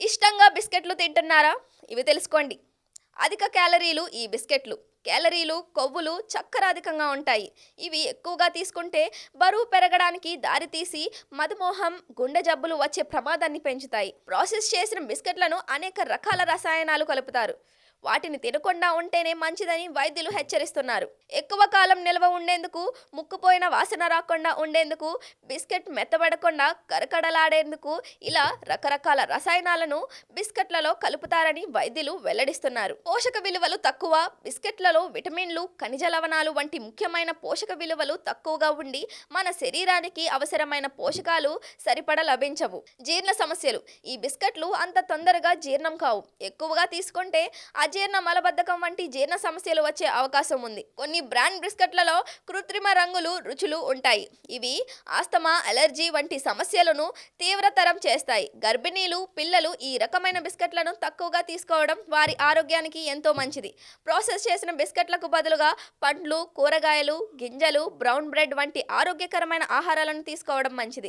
ఇష్టంగా బిస్కెట్లు తింటున్నారా? ఇవి తెలుసుకోండి. అధిక క్యాలరీలు ఈ బిస్కెట్లు. క్యాలరీలు కొవ్వులు చక్కెర అధికంగా ఉంటాయి. ఇవి ఎక్కువగా తీసుకుంటే బరువు పెరగడానికి దారితీసి మధుమోహం గుండె జబ్బులు వచ్చే ప్రమాదాన్ని పెంచుతాయి. ప్రాసెస్ చేసిన బిస్కెట్లను అనేక రకాల రసాయనాలు కలుపుతారు. వాటిని తినకుండా ఉంటేనే మంచిదని వైద్యులు హెచ్చరిస్తున్నారు. ఎక్కువ కాలం నిల్వ ఉండేందుకు ముక్కుపోయిన వాసన రాకుండా ఉండేందుకు బిస్కెట్ మెత్తబడకుండా కరకడలాడేందుకు ఇలా రకరకాల రసాయనాలను బిస్కెట్లలో కలుపుతారని వైద్యులు వెల్లడిస్తున్నారు. పోషక విలువలు తక్కువ బిస్కెట్లలో విటమిన్లు ఖనిజ లవణాలు వంటి ముఖ్యమైన పోషక విలువలు తక్కువగా ఉండి మన శరీరానికి అవసరమైన పోషకాలు సరిపడ లభించవు. జీర్ణ సమస్యలు ఈ బిస్కెట్లు అంత తొందరగా జీర్ణం కావు. ఎక్కువగా తీసుకుంటే అజీర్ణ మలబద్ధకం వంటి జీర్ణ సమస్యలు వచ్చే అవకాశం ఉంది. కొన్ని బ్రాండ్ బిస్కెట్లలో కృత్రిమ రంగులు రుచులు ఉంటాయి. ఇవి ఆస్తమా అలర్జీ వంటి సమస్యలను తీవ్రతరం చేస్తాయి. గర్భిణీలు పిల్లలు ఈ రకమైన బిస్కెట్లను తక్కువగా తీసుకోవడం వారి ఆరోగ్యానికి ఎంతో మంచిది. ప్రాసెస్ చేసిన బిస్కెట్లకు బదులుగా పండ్లు కూరగాయలు గింజలు బ్రౌన్ బ్రెడ్ వంటి ఆరోగ్యకరమైన ఆహారాలను తీసుకోవడం మంచిది.